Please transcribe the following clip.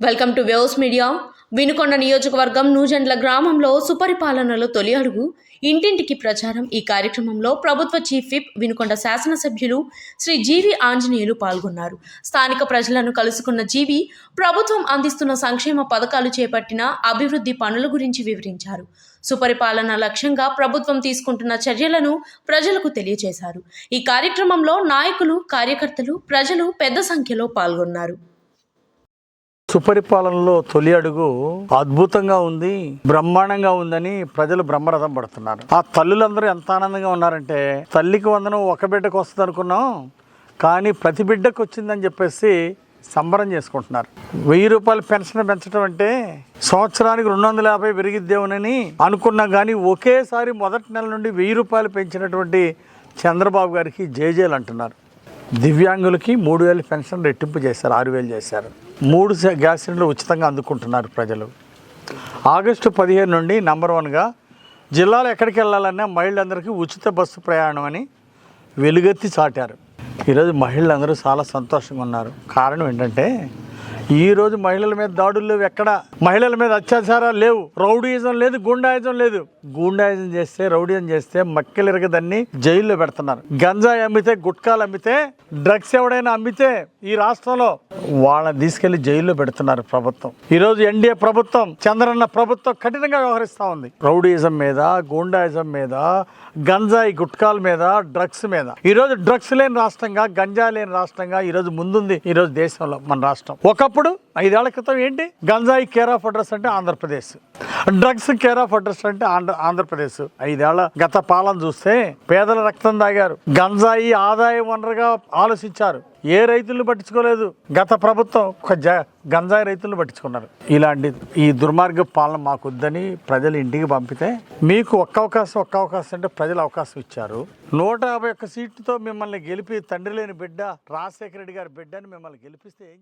Welcome to waves media. Vinukonda నియోజకవర్గం నూజెండ్ల గ్రామంలో సుపరిపాలనలో తొలి అడుగు. ఇంటింటికి ప్రచారం. ఈ కార్యక్రమంలో ప్రభుత్వ చీఫ్ విప్ వినుకొండ శాసనసభ్యులు శ్రీ జీవి ఆంజనేయులు పాల్గొన్నారు. స్థానిక ప్రజలను కలుసుకున్న జీవి ప్రభుత్వం అందిస్తున్న సంక్షేమ పథకాలు చేపట్టిన అభివృద్ధి పనుల గురించి వివరించారు. సుపరిపాలన లక్ష్యంగా ప్రభుత్వం తీసుకుంటున్న చర్యలను ప్రజలకు తెలియజేశారు. ఈ కార్యక్రమంలో నాయకులు కార్యకర్తలు ప్రజలు పెద్ద సంఖ్యలో పాల్గొన్నారు. సుపరిపాలనలో తొలి అడుగు అద్భుతంగా ఉంది బ్రహ్మాండంగా ఉందని ప్రజలు బ్రహ్మరథం పడుతున్నారు. ఆ తల్లులందరూ ఎంత ఆనందంగా ఉన్నారంటే తల్లికి వందనం ఒక బిడ్డకు వస్తుంది అనుకున్నాం కానీ ప్రతి బిడ్డకు వచ్చిందని చెప్పేసి సంబరం చేసుకుంటున్నారు. వెయ్యి రూపాయలు పెన్షన్ పెంచడం అంటే సంవత్సరానికి రెండు వందల యాభై పెరిగిద్దేమోనని అనుకున్నా కానీ ఒకేసారి మొదటి నెల నుండి వెయ్యి రూపాయలు పెంచినటువంటి చంద్రబాబు గారికి జేజేలు అంటున్నారు. దివ్యాంగులకి మూడు వేలు పెన్షన్ రెట్టింపు చేశారు ఆరు వేలు చేశారు. మూడు గ్యాస్ సిలిండర్లు ఉచితంగా అందుకుంటున్నారు ప్రజలు. ఆగస్టు పదిహేను నుండి నంబర్ వన్గా జిల్లాలో ఎక్కడికి వెళ్ళాలన్నా మహిళలందరికీ ఉచిత బస్సు ప్రయాణం అని వెలుగెత్తి చాటారు. ఈరోజు మహిళలందరూ చాలా సంతోషంగా ఉన్నారు. కారణం ఏంటంటే ఈరోజు మహిళల మీద దాడులు లేవు. ఎక్కడ? మహిళల మీద అత్యాచారాలు లేవు. రౌడీయిజం లేదు గుండాయిజం లేదు. గుండాయిజం చేస్తే రౌడీజం చేస్తే మక్కలు ఎరగదన్ని జైల్లో పెడుతున్నారు. గంజాయి అమ్మితే గుట్కాలు అమ్మితే డ్రగ్స్ ఎవడైనా అమ్మితే ఈ రాష్ట్రంలో వాళ్ళని తీసుకెళ్ళి జైల్లో పెడుతున్నారు ప్రభుత్వం. ఈరోజు ఎన్డీఏ ప్రభుత్వం చంద్రన్న ప్రభుత్వం కఠినంగా వ్యవహరిస్తూ ఉంది. రౌడీయిజం మీద గూండాయిజం మీద గంజాయి గుట్కాల మీద డ్రగ్స్ మీద. ఈరోజు డ్రగ్స్ లేని రాష్ట్రంగా గంజా లేని రాష్ట్రంగా ఈరోజు ముందుంది. ఈరోజు దేశంలో మన రాష్ట్రం. ఒకప్పుడు ఇప్పుడు ఐదేళ్ళ క్రితం ఏంటి? గంజాయి కేర్ ఆఫ్ అడ్రస్ అంటే Andhra Pradesh. Drugs care of address అంటే ఆంధ్ర ఆంధ్రప్రదేశ్. ఐదేళ్ళ గత పాలన చూస్తే పేదల రక్తం తాగారు. గంజాయి ఆదాయ వనరుగా ఆలోచించారు. ఏ రైతులను పట్టించుకోలేదు. గత ప్రభుత్వం ఒక జ గంజాయి రైతులను పట్టించుకున్నారు. ఇలాంటి ఈ దుర్మార్గ పాలన మాకొద్దని ప్రజలు ఇంటికి పంపితే మీకు ఒక్క అవకాశం ఒక్క అవకాశం అంటే ప్రజలు అవకాశం ఇచ్చారు. నూట యాభై ఒక్క సీట్లతో మిమ్మల్ని గెలిపి తండ్రి లేని బిడ్డ రాజశేఖర రెడ్డి గారి బిడ్డని మిమ్మల్ని గెలిపిస్తే ఏం